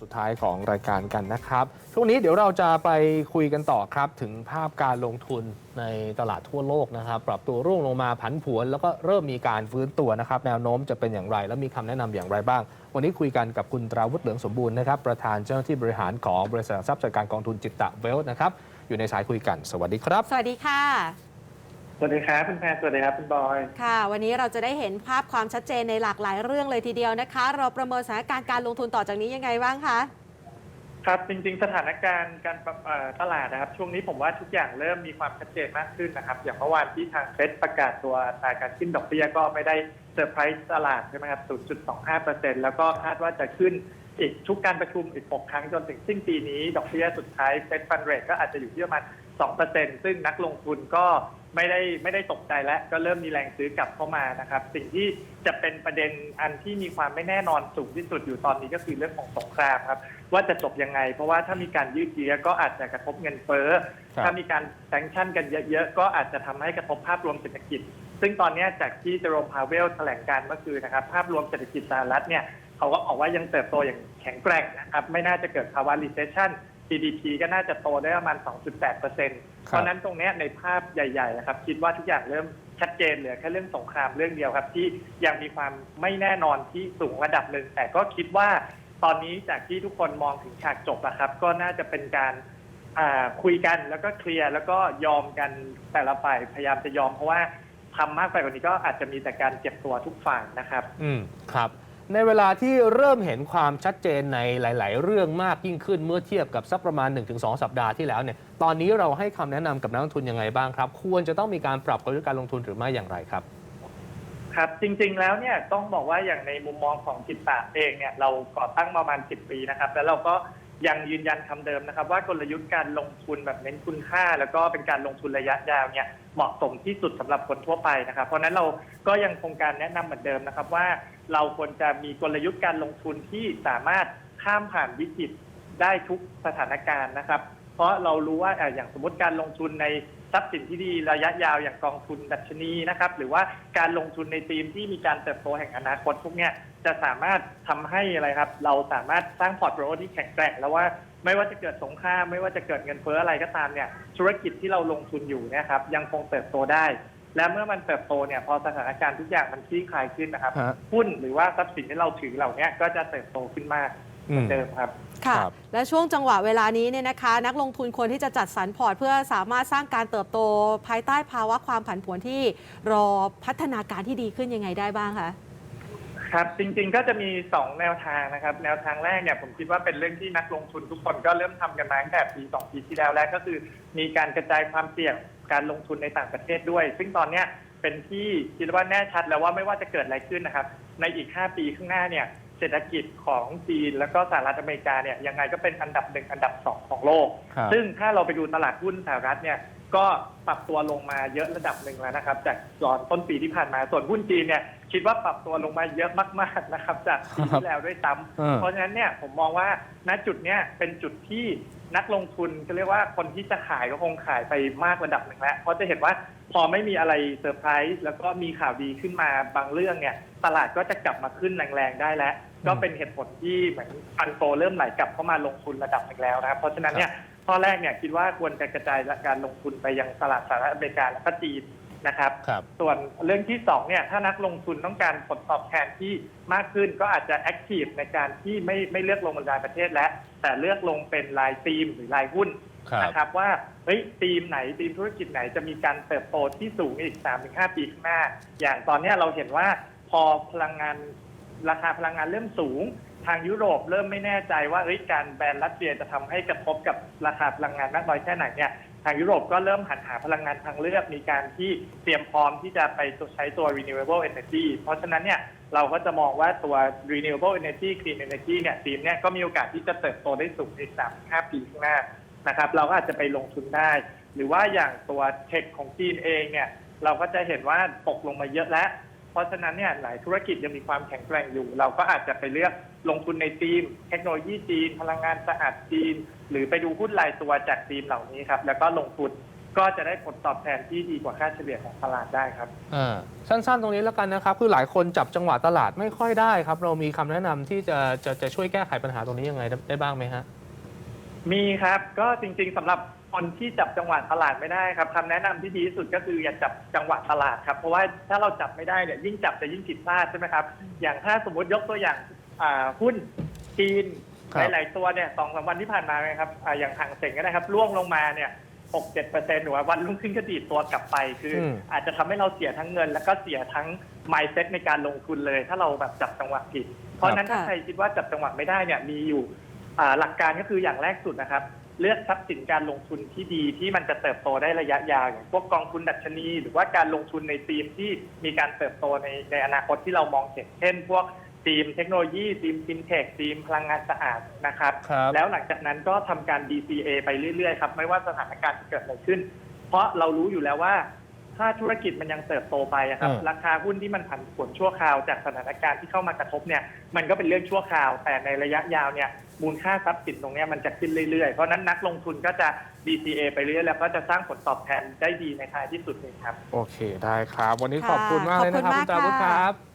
สุดท้ายของรายการกันนะครับ ช่วงนี้เดี๋ยวเราจะไปคุยกันต่อครับ ถึงภาพการลงทุนในตลาดทั่วโลกนะครับ ปรับตัวร่วงลงมาผันผวน แล้วก็เริ่มมีการฟื้นตัวนะครับ แนวโน้มจะเป็นอย่างไร และมีคำแนะนำอย่างไรบ้าง วันนี้คุยกันกับคุณตราวุฒิเหลืองสมบูรณ์นะครับ ประธานเจ้าหน้าที่บริหารของบริษัททรัพย์จัดการกองทุนจิตตะเวลนะครับ อยู่ในสายคุยกัน สวัสดีครับ สวัสดีค่ะ สวัสดีครับคุณแพรสวัสดีครับคุณบอย ค่ะ วันนี้เราจะได้เห็นภาพความชัดเจนในหลากหลายเรื่องเลยทีเดียวนะคะ เราประเมินสถานการณ์การลงทุนต่อจากนี้ยังไงบ้างคะครับจริงๆ สถานการณ์การปรับเอ่อตลาดนะครับ ช่วงนี้ผมว่าทุกอย่างเริ่มมีความชัดเจนมากขึ้นนะครับ อย่างเมื่อวานที่ทางเฟดประกาศตัวอัตราการขึ้นดอกเบี้ยก็ไม่ได้เซอร์ไพรส์ตลาดใช่ไหมครับ 0.25%แล้วก็คาดว่าจะขึ้นอีกทุกการประชุมอีก 6 ครั้งจนถึงสิ้นปีนี้ ดอกเบี้ยสุดท้ายเฟดฟันเรทก็อาจจะอยู่ที่ประมาณ 2%ซึ่งนักลงทุนก็ ไม่ได้ไม่ได้ตกใจและก็เริ่มมีแรงซื้อกลับเข้ามานะครับ สิ่งที่จะเป็นประเด็นอันที่มีความไม่แน่นอนสูงที่สุดอยู่ตอนนี้ก็คือเรื่องของสงครามครับ ว่าจะจบยังไง เพราะว่าถ้ามีการยืดเยื้อก็อาจจะกระทบเงินเฟ้อครับถ้ามีการแซงชั่นกันเยอะๆก็อาจจะทำให้กระทบภาพรวมเศรษฐกิจ ซึ่งตอนนี้จากที่เจอโรมพาเวลแถลงการเมื่อคืนนะครับ ภาพรวมเศรษฐกิจสหรัฐเนี่ยเขาก็บอกว่ายังเติบโตอย่างแข็งแกร่งนะครับไม่น่าจะเกิดภาวะ recession GDP ก็น่าจะโตได้ประมาณ 2.8%เพราะฉะนั้นตรงเนี้ยในภาพใหญ่ๆนะครับคิดว่าทุกอย่างเริ่มชัดเจนเหลือแค่เรื่องสงครามเรื่องเดียวครับ ที่ยังมีความไม่แน่นอนที่สูงระดับหนึ่งแต่ก็คิดว่าตอนนี้จากที่ทุกคนมองถึงฉากจบนะครับ ก็น่าจะเป็นการอ่าคุยกันแล้วก็เคลียร์แล้วก็ยอมกันแต่ละฝ่ายพยายามจะยอมเพราะว่าทำมากไปกว่านี้ก็อาจจะมีแต่การเจ็บตัวทุกฝ่ายนะครับ อืมครับ ในเวลาที่เริ่มเห็นความชัดเจนในหลาย ๆ เรื่องมากยิ่งขึ้นเมื่อเทียบกับสักประมาณ 1-2 สัปดาห์ที่แล้วเนี่ยตอนนี้เราให้คำแนะนำกับนักลงทุนยังไงบ้างครับ ควรจะต้องมีการปรับกลยุทธ์การลงทุนหรือไม่อย่างไรครับ ครับจริง ๆ แล้วเนี่ยต้องบอกว่าอย่างในมุมมองของจิตตะเองเนี่ยเราก่อตั้งมาประมาณ 10 ปีนะครับ แล้วเราก็ ยังยืนยันคำเดิมนะครับ ว่ากลยุทธ์การลงทุนแบบเน้นคุณค่า แล้วก็เป็นการลงทุนระยะยาวเนี่ยเหมาะสมที่สุดสำหรับคนทั่วไปนะครับ เพราะฉะนั้นเราก็ยังคงการแนะนำเหมือนเดิมนะครับ ว่าเราควรจะมีกลยุทธ์การลงทุนที่สามารถข้ามผ่านวิกฤตได้ทุกสถานการณ์นะครับ ราะเรารู้ว่าอะอย่างสมมติการลงทุนในทรัพย์สินที่ดีระยะยาวอย่างกองทุนดัชนีนะครับหรือว่าการลงทุนในธีมที่มีการเติบโตแห่งอนาคตพวกเนี้ยจะสามารถทำให้อะไรครับ เราสามารถสร้างพอร์ตโฟลิโอที่แข็งแกร่งแล้วว่าไม่ว่าจะเกิดสงครามไม่ว่าจะเกิดเงินเฟ้ออะไรก็ตามเนี่ยธุรกิจที่เราลงทุนอยู่เนี่ยครับยังคงเติบโตได้ และเมื่อมันเติบโตเนี่ยพอสถานการณ์ทุกอย่างมันคลี่คลายขึ้นนะครับฮะหุ้นหรือว่าทรัพย์สินที่เราถือเหล่าเนี้ยก็จะเติบโตขึ้นมาก เหมือนเดิมครับ ค่ะ ครับ และช่วงจังหวะเวลานี้เนี่ยนะคะ นักลงทุนควรที่จะจัดสรรพอร์ต เพื่อสามารถสร้างการเติบโตภายใต้ภาวะความผันผวนที่รอพัฒนาการที่ดีขึ้นยังไงได้บ้างคะ ครับ จริงๆก็จะมี 2 แนวทางนะครับ แนวทางแรกเนี่ยผมคิดว่าเป็นเรื่องที่นักลงทุนทุกคนก็เริ่มทำกันมาตั้งแต่ปี2ปีที่แล้วแล้วก็คือ มีการกระจายความเสี่ยงการลงทุนในต่างประเทศด้วย ซึ่งตอนเนี้ยเป็นที่คิดว่าแน่ชัดแล้วว่าไม่ว่าจะเกิดอะไรขึ้นนะครับ ในอีก 5 ปีข้างหน้าเนี่ย เศรษฐกิจของจีนแล้วก็สหรัฐอเมริกาเนี่ยยังไงก็เป็นอันดับหนึ่งอันดับสองของโลก ครับ ซึ่งถ้าเราไปดูตลาดหุ้นสหรัฐเนี่ยก็ปรับตัวลงมาเยอะระดับหนึ่งแล้วนะครับ จากตอนต้นปีที่ผ่านมาส่วนหุ้นจีนเนี่ยคิดว่าปรับตัวลงมาเยอะมากๆนะครับ จากปีที่แล้วด้วยซ้เออำเพราะฉะนั้นเนี่ยผมมองว่าณจุดเนี้ยเป็นจุดที่นักลงทุนก็เรียกว่าคนที่จะขายก็คงขายไปมากระดับหนึ่งแล้วเพราะจะเห็นว่าพอไม่มีอะไรเซอร์ไพรส์แล้วก็มีข่าวดีขึ้นมาบางเรื่องเนี่ยตลาดก็จะกลับมาขึ้นแรงๆได้แล้ว ก็เป็นเหตุผลที่เหมือนฟันโตเริ่มไหลกลับเข้ามาลงทุนระดับหนึ่งแล้วนะครับ เพราะฉะนั้นเนี่ยข้อแรกเนี่ยคิดว่าควรจะกระจายการลงทุนไปยังตลาดสหรัฐอเมริกาและก็จีนนะครับครับส่วนเรื่องที่สองเนี่ยถ้านักลงทุนต้องการผลตอบแทนที่มากขึ้นก็อาจจะแอคทีฟในการที่ไม่ไม่เลือกลงบนรายประเทศแล้วแต่เลือกลงเป็นรายธีมหรือรายหุ้นครับนะครับว่าเฮ้ยธีมไหนธีมธุรกิจไหนจะมีการเติบโตที่สูงอีก 3-5 ปีข้างหน้า อย่างตอนเนี้ยเราเห็นว่าพอพลังงาน ราคาพลังงานเริ่มสูง ทางยุโรปเริ่มไม่แน่ใจว่าเอ้ยการแบนรัสเซียจะทำให้กระทบกับราคาพลังงานมากน้อยแค่ไหนเนี่ยทางยุโรปก็เริ่มหันหาพลังงานทางเลือกมีการที่เตรียมพร้อมที่จะไปใช้ตัว renewable energy เพราะฉะนั้นเนี่ยเราก็จะมองว่าตัว renewable energy clean energy เนี่ยทีมเนี่ยก็มีโอกาสที่จะเติบโตได้สูงใน3-5ปีข้างหน้านะครับเราก็อาจจะไปลงทุนได้ หรือว่าอย่างตัวเทคของจีนเองเนี่ยเราก็จะเห็นว่าตกลงมาเยอะแล้ว เพราะฉะนั้นเนี่ยหลายธุรกิจยังมีความแข็งแกร่งอยู่ เราก็อาจจะไปเลือกลงทุนในทีม เทคโนโลยีจีน พลังงานสะอาดจีน หรือไปดูหุ้นรายตัวจากทีมเหล่านี้ครับแล้วก็ลงทุนก็จะได้ผลตอบแทนที่ดีกว่าค่าเฉลี่ยของตลาดได้ครับอ่าสั้นๆ ตรงนี้แล้วกันนะครับ คือหลายคนจับจังหวะตลาดไม่ค่อยได้ครับ เรามีคำแนะนำที่จะจะจะช่วยแก้ไขปัญหาตรงนี้ยังไงได้บ้างไหมฮะ มีครับก็จริงๆสำหรับคนที่จับจังหวะตลาดไม่ได้ครับคำแนะนำที่ดีที่สุดก็คืออย่าจับจังหวะตลาดครับเพราะว่าถ้าเราจับไม่ได้เนี่ยยิ่งจับจะยิ่งผิดพลาดใช่ไหมครับอย่างถ้าสมมติยกตัวอย่างอ่าหุ้นจีนครับ หลายๆตัวเนี่ยสองสามวันที่ผ่านมาเลยครับอ่าอย่างห่างเสงก็ได้ครับร่วงลงมาเนี่ยหกเจ็ดเปอร์เซ็นต์หรือว่าวันรุ่งขึ้นก็ดีดตัวกลับไป คืออม อาจจะทำให้เราเสียทั้งเงิน แล้วก็เสียทั้ง mindset ในการลงทุนเลย ถ้าเราแบบจับจังหวะผิด เพราะฉะนั้นถ้าค่ะใครคิดว่าจับจังหวะไม่ได้เนี่ยมีอยู่ อ่าหลักการก็คืออย่างแรกสุดนะครับ เลือกทรัพย์สินการลงทุนที่ดีที่มันจะเติบโตได้ระยะยาวอย่างพวกกองทุนดัชนี หรือว่าการลงทุนในธีมที่มีการเติบโตในในอนาคตที่เรามองเห็นเช่น พวกธีมเทคโนโลยีธีมฟินเทคธีมพลังงานสะอาดนะครับ ครับแล้วหลังจากนั้นก็ทำการ DCA ไปเรื่อยๆครับ ไม่ว่าสถานการณ์จะเกิดอะไรขึ้น เพราะเรารู้อยู่แล้วว่า ถ้าธุรกิจมันยังเติบโตไปอะครับ เออ ราคาหุ้นที่มันผันผวนชั่วคราวจากสถานการณ์ที่เข้ามากระทบเนี่ยมันก็เป็นเรื่องชั่วคราว แต่ในระยะยาวเนี่ยมูลค่าทรัพย์สินตรงเนี้ยมันจะขึ้นเรื่อยๆ เพราะฉะนั้นนักลงทุนก็จะ DCA ไปเรื่อยๆแล้วก็จะสร้างผลตอบแทนได้ดีในท้ายที่สุดเลยครับ โอเค ได้ครับ วันนี้ขอบคุณค่ะมากเลยนะครับขอบคุณคุณจารุมากคค่ะรับ